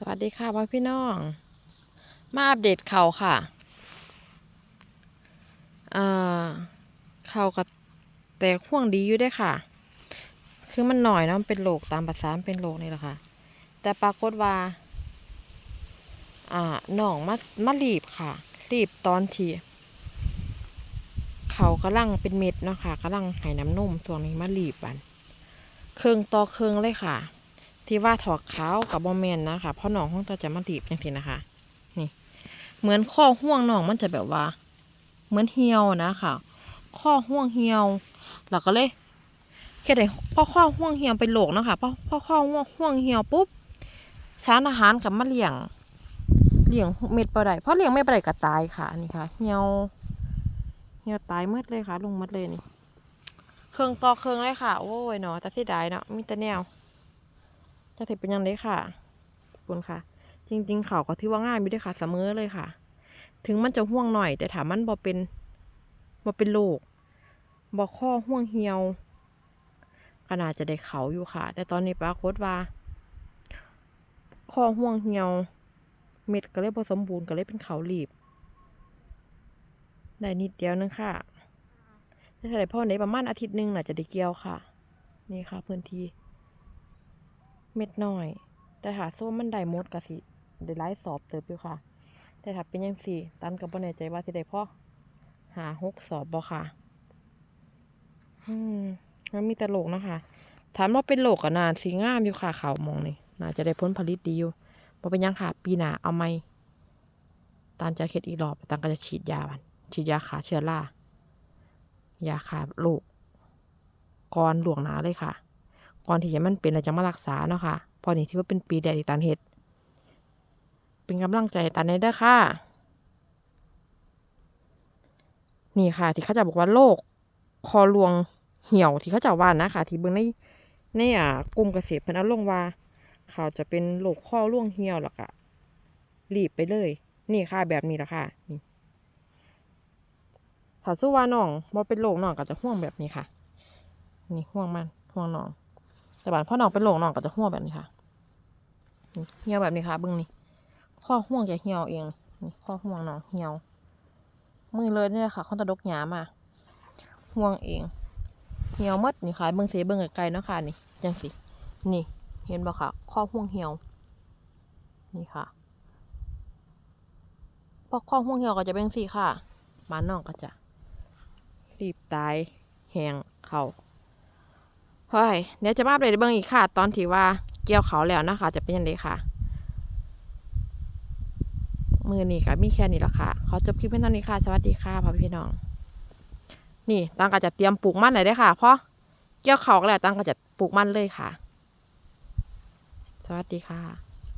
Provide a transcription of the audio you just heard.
สวัสดีค่ะพ่อพี่น้อง มาอัปเดตเขาค่ะอ่าเขากับแต่ห่วงดีอยู่ได้ค่ะ คือมันหน่อยเนาะมันเป็นโรคตามภาษามเป็นโรคนี่แหละค่ะ แต่ปรากฏว่า อ่าน้องมามารีบค่ะ รีบตอนทีเขากำลังเป็นเม็ดเนาะค่ะกำลังให้น้ำนมส่วนนี้มารีบบันเครื่องต่อเครื่องเลยค่ะ ที่ว่าถอดขาวกับบอมแมนนะคะเพราะหนองห้องตาจะมาดีบอย่างที่นะคะ นี่ เหมือนข้อห่วงหนองมันจะแบบว่า เหมือนเหี่ยวนะคะข้อห่วงเหี่ยวเราก็เลยแค่ได้พอข้อห่วงเหี่ยวเป็นโรคเนะคะพอพอข้อห่วงห่วงเหี่ยวปุ๊บสารอาหารกับมาเลี้ยงเลี้ยงเม็ดปลาไดเพราะเลี้ยงไม่ปลาไดก็ตายค่ะนี่ค่ะเหี่ยวเหี่ยวตายมืดเลยค่ะ ลงมืดเลยนี่ เครื่องต่อเครื่องเลยค่ะ โอ้ยเนาะแต่ที่ได้เนาะมีแต่แนว จะถือเป็นยังไงค่ะคุณค่ะ จริง ๆ เขาก็ที่ว่าง่ายไม่ได้ค่ะเสมอเลยค่ะ ถึงมันจะห่วงหน่อย แต่ถามมันบ่เป็นบ่เป็นโรคบ่ข้อห่วงเหี่ยวขนาดจะได้เขาอยู่ค่ะ แต่ตอนนี้ปรากฏว่าข้อห่วงเหี่ยว เม็ดก็เลยบ่สมบูรณ์ก็เลยเป็นเขาหลีบ ได้นิดเดียวนึงค่ะถ้าได้พ่อในประมาณอาทิตย์หนึงน่ะจะได้เกี่ยวค่ะ นี่ค่ะพื้นที่ เม็ดน้อย แต่ถ้าส้มมันได้หมดก็สิได้หลายสอบเติบอยู่ค่ะ แต่ถ้าเป็นยังสี่ตันก็บ่แน่ใจว่าสิได้พอหาหกสอบบ่ค่ะ อืมมันมีแต่โลกนะคะถามว่าเป็นโลกก็นานสีงามอยู่ค่ะเขามองนี่น่าจะได้ผลผลิตดีอยู่บ่เป็นยังค่ะ ปีหน้าเอาไหมตันจะเข็ดอีกรอบตันก็จะฉีดยามันฉีดยาขาเชื้อรายาขาโรคก่อนหลวงหนาเลยค่ะ ก่อนที่จะมันเป็นเราจะมารักษาเนาะค่ะพอนี่ที่ว่าเป็นปีแดดที่ตันเฮ็ด เป็นกำลังใจตันในเด้อค่ะ นี่ค่ะ ที่เขาจะบอกว่าโรคคอรวงเหี่ยวที่เขาจะว่านะคะที่เบิ่งในในอ่ากลุ่มเกษตรพิ่นอาลงว่า เขาจะเป็นโรคข้อร่วงเหี่ยวหรอกอะรีบไปเลย นี่ค่ะแบบนี้แหละค่ะนี่ถ้าสู้ว่าน้องบ่เป็นโรคน้องก็จะห่วงแบบนี้ค่ะ นี่ห่วงมันห่วงน้อง แต่บานพ่อน้องเป็นโรคน้องก็จะห่วงแบบนี้ค่ะเหี่ยวแบบนี้ค่ะบึ้งนี่ข้อห่วงจะเหี่ยวเองนี่ข้อห่วงน้องเหี่ยวมือเลยนี่แหละค่ะเขาตะดกหยามาห่วงเองเหี่ยวมดนี่ค่ะเบิ่งเสเบิ่งไกลๆเนาะค่ะนี่จังสินี่ เห็นบ่ค่ะ ข้อห่วงเหี่ยว นี่ค่ะพอข้อห่วงเหี่ยวก็จะเป็นสีค่ะหมาน้องก็จะรีบตายแหงเขา เฮ้ยเดี๋ยวจะมาอัปเดตเบิ่งอีกค่ะ ตอนที่ว่าเกี่ยวเขาแล้วนะคะ จะเป็นยังไงค่ะ มือนี้ก็มีแค่นี้ละค่ะ ขอจบคลิปเพียงเท่านี้ค่ะ สวัสดีค่ะพ่อพี่น้อง นี่ตังก็จะเตรียมปลูกมันเลยได้ค่ะ เพราะเกี่ยวเขาแล้วตังก็จะปลูกมันเลยค่ะ สวัสดีค่ะ